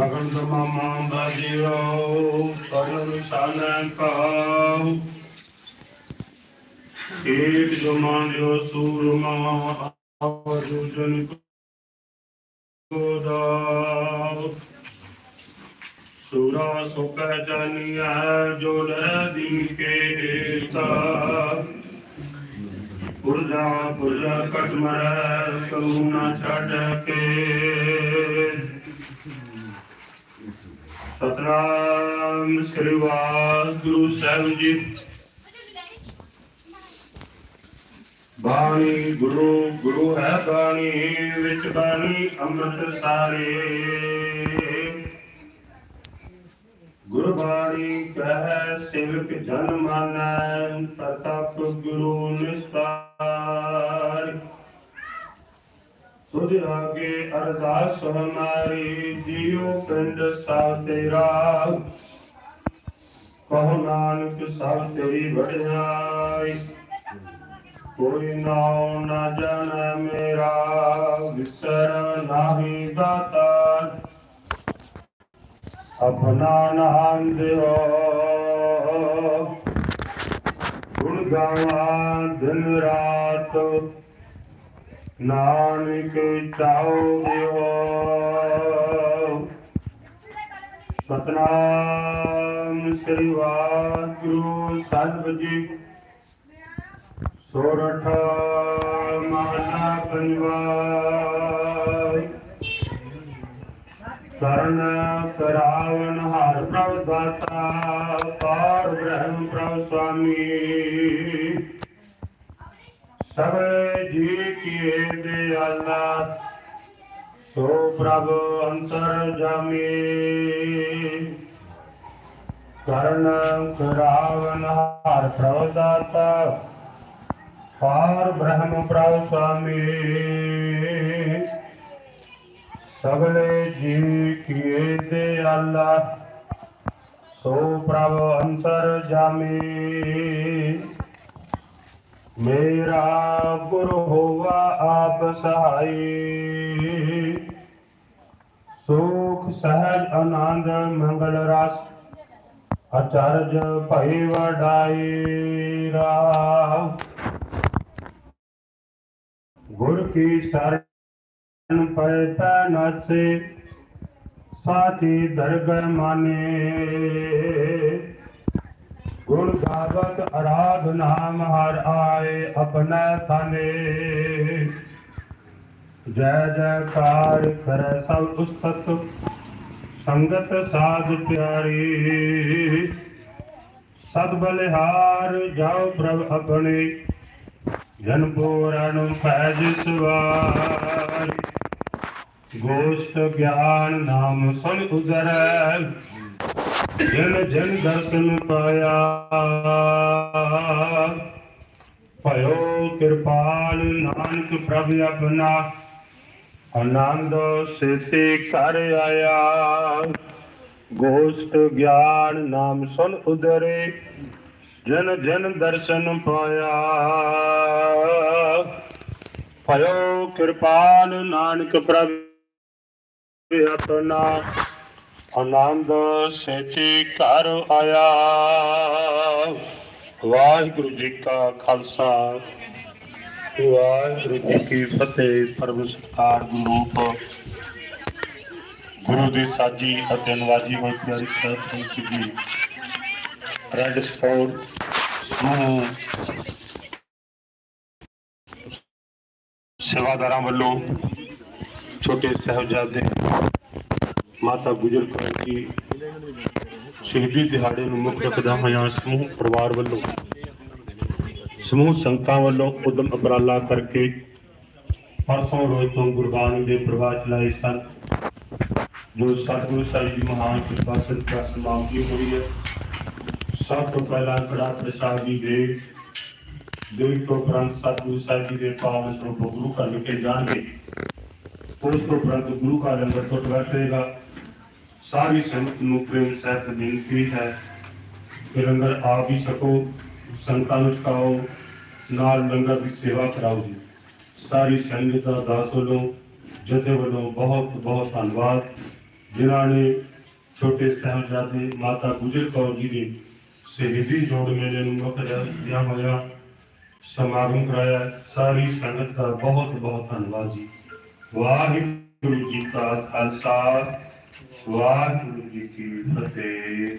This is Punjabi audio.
ਗਗਨ ਦਮਾਮਾ ਬਾਜਿਓ ਕਰਨ ਨਿਸ਼ਾਨ ਕਾਉ ਏਕ ਜਮਾਨਿਓ ਸੂਰਮਾ ਆਜੋ ਜਨ ਕੋਦਾ ਸੂਰਾ ਸੋ ਪਹਿਚਾਨੀਆ ਜੋ ਲੈ ਦਿਨ ਕੇ ਤਾ ਪੁਰਜਾ ਪੁਰਜਾ ਕਟ ਮਰੈ ਕਰੂਣਾ ਛੱਡ ਕੇ। ਸਤਨਾਮ ਸ੍ਰੀ ਵਾਹਿਗੁਰੂ ਸਾਹਿਬ ਜੀ। ਬਾਣੀ ਗੁਰੂ ਗੁਰੂ ਹੈ ਬਾਣੀ, ਵਿੱਚ ਬਾਣੀ ਅੰਮ੍ਰਿਤ ਸਾਰੇ। ਗੁਰਬਾਣੀ ਕਹੈ, ਸੇਵਕ ਜਨ ਮਾਨੈ ਪ੍ਰਤਾਪ ਗੁਰੂ ਨਿਸਤਾਰ। ਤੁਧ ਆਗੇ ਅਰਦਾਸ ਹਮਾਰੀ ਜੀਉ ਪਿੰਡ ਸਭ ਤੇਰਾ। ਕਹੋ ਨਾਨਕ, ਸਭ ਤੇਰੀ ਵਡਿਆਈ। ਕੋਈ ਨਾਉ ਨਾ ਜਾਣੈ ਮੇਰਾ, ਵਿਸਰ ਨਾਹੀ ਦਾਤਾ। ਆਪਣਾ ਨਾਮ ਦਿਓ। ਗੁਣ ਗਾਵਾਂ ਦਿਨ ਰਾਤ ਨਾਨਕ ਚਾਉ ਦਿਓ ਸਤਨਾਮ ਸ੍ਰੀ ਵਾਹਿਗੁਰੂ ਸਾਹਿਬ ਜੀ। ਸੋਰਠ ਮਾਨਾ ਪੰਜਵਾਈ ਕਰਨ ਕਰਾਵਨ ਹਰ ਪ੍ਰਭ ਦਾਤਾ, ਪਾਰ ਬ੍ਰਹਮ ਪ੍ਰਭ ਸੁਆਮੀ ਸਭੇ ਜੀ ਕੀਏ ਦਿਆਲਾ ਸੋ ਪ੍ਰਭ ਅੰਤਰ ਜਾਮੀ। ਕਰਨ ਕਰਾਵਨ ਹਰ ਪ੍ਰਭ ਦਾਤਾ, ਪਾਰ ਬ੍ਰਹਮ ਪ੍ਰਭ ਸੁਆਮੀ ਸਗਲੇ ਜੀ ਕੀਏ ਦਿਆਲਾ ਸੋ ਪ੍ਰਭ ਅੰਤਰ ਜਾਮੀ। ਮੇਰਾ ਗੁਰ ਹੋਵਾ ਆਪ ਸਹਾਈ। ਸੁਖ, ਸਹਿਜ, ਆਨੰਦ, ਮੰਗਲ ਰਸ ਅਚਰਜ ਭਈ ਵਡਾਈ ਰਾਮ। ਗੁਰ ਕੀ ਸ਼ਰਨ ਪੈ ਨਸੇ ਸਾਥੀ ਦਰਗਹ ਮਾਨੇ। ਗੁਣ ਗਾਵਤ ਅਰਾਧ ਨਾਮ ਹਰ ਆਏ ਆਪਣਾ ਥਾਨੇ। ਜੈ ਜੈਕਾਰ ਕਰੈ ਸਭ ਉਸਤਤ ਸੰਗਤ ਸਾਧ ਪਿਆਰੀ। ਸਦ ਬਲਿਹਾਰ ਜਾਓ ਪ੍ਰਭ ਆਪਣੇ, ਜਨ ਪੂਰਨ ਪੈਜ ਸਵਾਰੀ। ਗੋਸ਼ਟ ਗਿਆਨ ਨਾਮ ਸੁਣ ਉਜਰੈ। ਜਨ ਜਨ ਦਰਸ਼ਨ ਪਾਇਆ। ਭਇਓ ਕਿਰਪਾਲ ਨਾਨਕ ਪ੍ਰਭ ਆਪਣਾ। ਆਨੰਦ ਸੇਤੇ ਕਰ ਆਇਆ। ਗੋਸ਼ਟ ਗਿਆਨ ਨਾਮ ਸੁਨ ਉਦਰੇ। ਜਨ ਜਨ ਦਰਸ਼ਨ ਪਾਇਆ। ਭਇਓ ਕਿਰਪਾਲ ਨਾਨਕ ਪ੍ਰਭ ਆਪਣਾ। ਆਨੰਦ ਸੇਤੀ ਘਰ ਆਇਆ। ਵਾਹਿਗੁਰੂ ਜੀ ਕਾ ਖਾਲਸਾ। ਵਾਹਿਗੁਰੂ ਜੀ ਕੀ ਫਤਿਹ, ਪਰਮ ਸਤਕਾਰ ਰੂਪ। ਗੁਰੂ ਦੀ ਸਾਜੀ ਅਤੇ ਨਵਾਜੀ ਹੋਈ ਪਿਆਰੀ ਸਾਹਿਬ ਜੀ ਰੈਡ ਸਟੋਰ ਨੂੰ ਸੇਵਾਦਾਰਾਂ ਵੱਲੋਂ ਛੋਟੇ ਸਾਹਿਬਜ਼ਾਦੇ ਮਾਤਾ ਗੁਜਰ ਕੌਰ ਜੀ ਸ਼ਹੀਦੀ ਦਿਹਾੜੇ ਨੂੰ ਮੁੱਖ ਰੱਖਦਾ ਹੋਇਆ ਸਮੂਹ ਪਰਿਵਾਰ ਵੱਲੋਂ, ਸਮੂਹ ਸੰਗਤਾਂ ਵੱਲੋਂ ਉਦਮ ਉਪਰਾਲਾ ਕਰਕੇ ਪਰਸੋਂ ਰੋਜ਼ ਤੋਂ ਗੁਰਬਾਣੀ ਦੇ ਪ੍ਰਵਾਹ ਚਲਾਏ ਸਨ, ਜੋ ਸਤਿਗੁਰੂ ਸਾਹਿਬ ਦੀ ਮਹਾਨ ਕਿਰਪਾ ਸਦਕਾ ਸਮਾਪਤੀ ਹੋਈ ਹੈ। ਸਭ ਤੋਂ ਪਹਿਲਾਂ ਕੜਾ ਪ੍ਰਸਾਦ ਜੀ ਦੇ ਦੇਵ ਤੋਂ ਉਪਰੰਤ ਸਤਿਗੁਰੂ ਸਾਹਿਬ ਜੀ ਦੇ ਪਾਵਨ ਸਰੂਪ ਗੁਰੂ ਘਰ ਵਿਖੇ ਜਾਣਗੇ। ਉਸ ਤੋਂ ਉਪਰੰਤ ਗੁਰੂ ਘਰ ਅੰਦਰ ਤੋਂ ਬੈਠੇਗਾ ਸਾਰੀ ਸੰਗਤ ਨੂੰ ਪ੍ਰੇਮ ਸਹਿਤ ਬੇਨਤੀ ਹੈ ਕਿ ਲੰਗਰ ਆਪ ਹੀ ਛਕੋ, ਸੰਗਤਾਂ ਨੂੰ ਛਕਾਓ, ਨਾਲ ਲੰਗਰ ਦੀ ਸੇਵਾ ਕਰਾਓ ਜੀ। ਸਾਰੀ ਸੰਗਤ ਦਾ ਦਾਸ ਵੱਲੋਂ, ਜਥੇ ਵੱਲੋਂ ਬਹੁਤ ਬਹੁਤ ਧੰਨਵਾਦ। ਜਿਨ੍ਹਾਂ ਨੇ ਛੋਟੇ ਸਾਹਿਬਜ਼ਾਦੇ ਮਾਤਾ ਗੁਜਰ ਕੌਰ ਜੀ ਦੇ ਸ਼ਹੀਦੀ ਜੋੜ ਮੇਲੇ ਨੂੰ ਮੁੱਖ ਰੱਖਦਿਆਂ ਹੋਇਆ, ਸਮਾਗਮ ਕਰਾਇਆ। ਸਾਰੀ ਸੰਗਤ ਦਾ ਬਹੁਤ ਬਹੁਤ ਧੰਨਵਾਦ ਜੀ। ਵਾਹਿਗੁਰੂ ਜੀ ਕਾ ਖਾਲਸਾ। ਵਾਹਿਗੁਰੂ ਜੀ ਕੀ ਫਤਿਹ